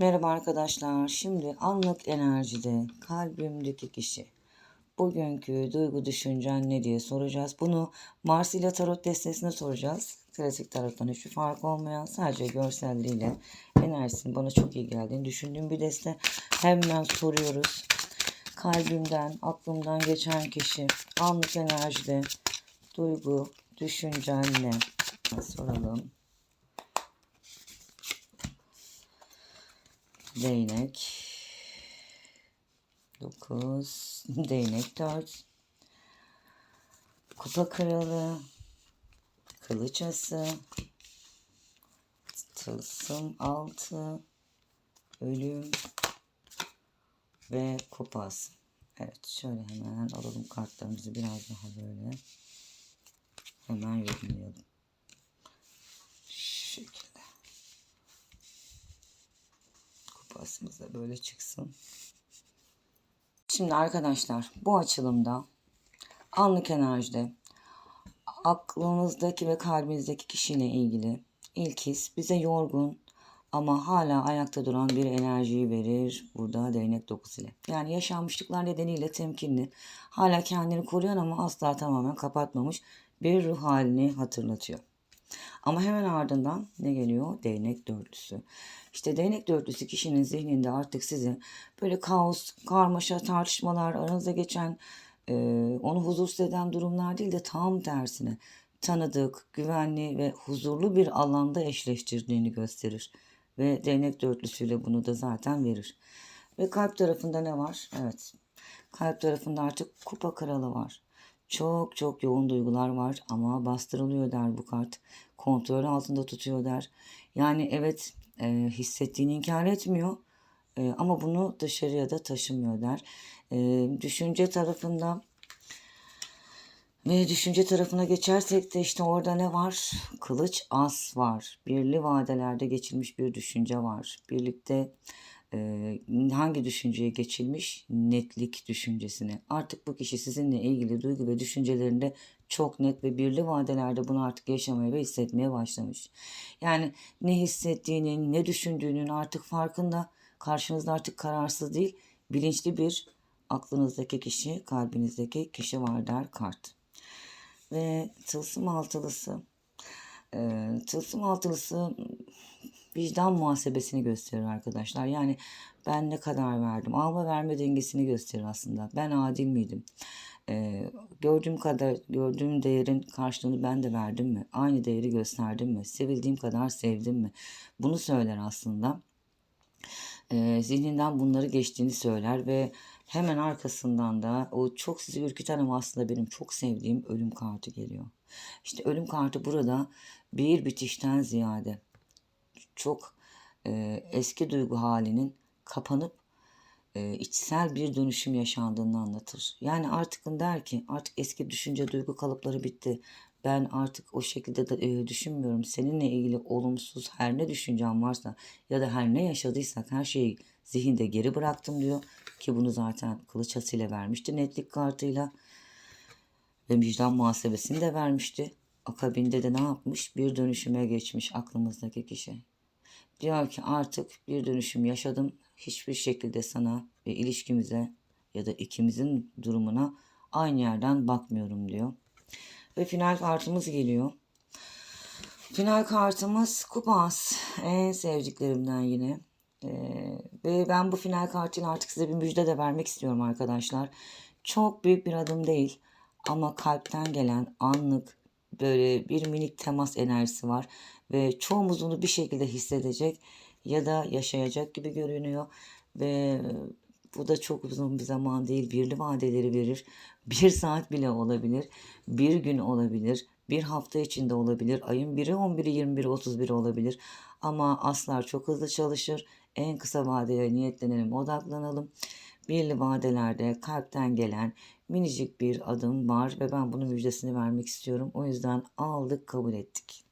Merhaba arkadaşlar. Şimdi anlık enerjide kalbimdeki kişi bugünkü duygu düşüncen ne diye soracağız. Bunu Mars ile tarot destesine soracağız. Klasik tarottan hiçbir fark olmayan sadece görselleriyle enerjisinin bana çok iyi geldiğini düşündüğüm bir deste. Hemen soruyoruz. Kalbimden, aklımdan geçen kişi anlık enerjide duygu, düşüncen ne? Soralım. Değnek. 9. Değnek 4. Kupa kralı. Kılıç ası. Tılsım 6. Ölüm. Ve kupas. Evet şöyle hemen alalım kartlarımızı biraz daha böyle. Hemen yorumlayalım. Şu şekilde. Böyle çıksın. Şimdi arkadaşlar bu açılımda anlık enerjide aklınızdaki ve kalbinizdeki kişiyle ilgili ilk his bize yorgun ama hala ayakta duran bir enerjiyi verir burada değnek dokusu ile. Yani yaşanmışlıklar nedeniyle temkinli, hala kendini koruyan ama asla tamamen kapatmamış bir ruh halini hatırlatıyor. Ama hemen ardından ne geliyor? Değnek dörtlüsü. İşte değnek dörtlüsü kişinin zihninde artık sizi böyle kaos, karmaşa, tartışmalar, aranızda geçen e, onu huzursuz eden durumlar değil de tam tersine tanıdık, güvenli ve huzurlu bir alanda eşleştirdiğini gösterir. Ve değnek dörtlüsüyle bunu da zaten verir. Ve kalp tarafında ne var? Evet. Kalp tarafında artık kupa kralı var. Çok çok yoğun duygular var ama bastırılıyor der bu kart. Kontrol altında tutuyor der. Yani evet e, hissettiğini inkar etmiyor e, ama bunu dışarıya da taşımıyor der. E, düşünce tarafında ve düşünce tarafına geçersek de işte orada ne var? Kılıç as var. Birli vadelerde geçilmiş bir düşünce var. Birlikte hangi düşünceye geçilmiş? Netlik düşüncesine. Artık bu kişi sizinle ilgili duygu ve düşüncelerinde çok net ve birli vadelerde bunu artık yaşamaya ve hissetmeye başlamış. Yani ne hissettiğinin, ne düşündüğünün artık farkında. Karşınızda artık kararsız değil, bilinçli bir aklınızdaki kişi, kalbinizdeki kişi var der kart. Ve tılsım altılısı. E, tılsım altılısı vicdan muhasebesini gösterir arkadaşlar. Yani ben ne kadar verdim? Alma verme dengesini gösterir aslında. Ben adil miydim? Ee, gördüğüm kadar gördüğüm değerin karşılığını ben de verdim mi? Aynı değeri gösterdim mi? Sevildiğim kadar sevdim mi? Bunu söyler aslında. Ee, zihninden bunları geçtiğini söyler ve hemen arkasından da o çok sizi ürküten ama aslında benim çok sevdiğim ölüm kartı geliyor. İşte ölüm kartı burada bir bitişten ziyade çok e, eski duygu halinin kapanıp e, içsel bir dönüşüm yaşandığını anlatır. Yani artık der ki artık eski düşünce duygu kalıpları bitti. Ben artık o şekilde de, e, düşünmüyorum. Seninle ilgili olumsuz her ne düşüncem varsa ya da her ne yaşadıysak her şeyi zihinde geri bıraktım diyor. Ki bunu zaten kılıç ile vermişti netlik kartıyla. Ve vicdan muhasebesini de vermişti. Akabinde de ne yapmış? Bir dönüşüme geçmiş aklımızdaki kişi. Diyor ki artık bir dönüşüm yaşadım. Hiçbir şekilde sana ve ilişkimize ya da ikimizin durumuna aynı yerden bakmıyorum diyor. Ve final kartımız geliyor. Final kartımız kupas. En sevdiklerimden yine. Ee, ve ben bu final kartıyla artık size bir müjde de vermek istiyorum arkadaşlar. Çok büyük bir adım değil. Ama kalpten gelen anlık böyle bir minik temas enerjisi var ve çoğumuz bunu bir şekilde hissedecek ya da yaşayacak gibi görünüyor ve bu da çok uzun bir zaman değil. Birli vadeleri verir. Bir saat bile olabilir. Bir gün olabilir. Bir hafta içinde olabilir. Ayın 1'i, 11'i, 21'i, 31'i olabilir. Ama aslar çok hızlı çalışır. En kısa vadeye niyetlenelim, odaklanalım. Birli vadelerde kalpten gelen minicik bir adım var ve ben bunun müjdesini vermek istiyorum. O yüzden aldık, kabul ettik.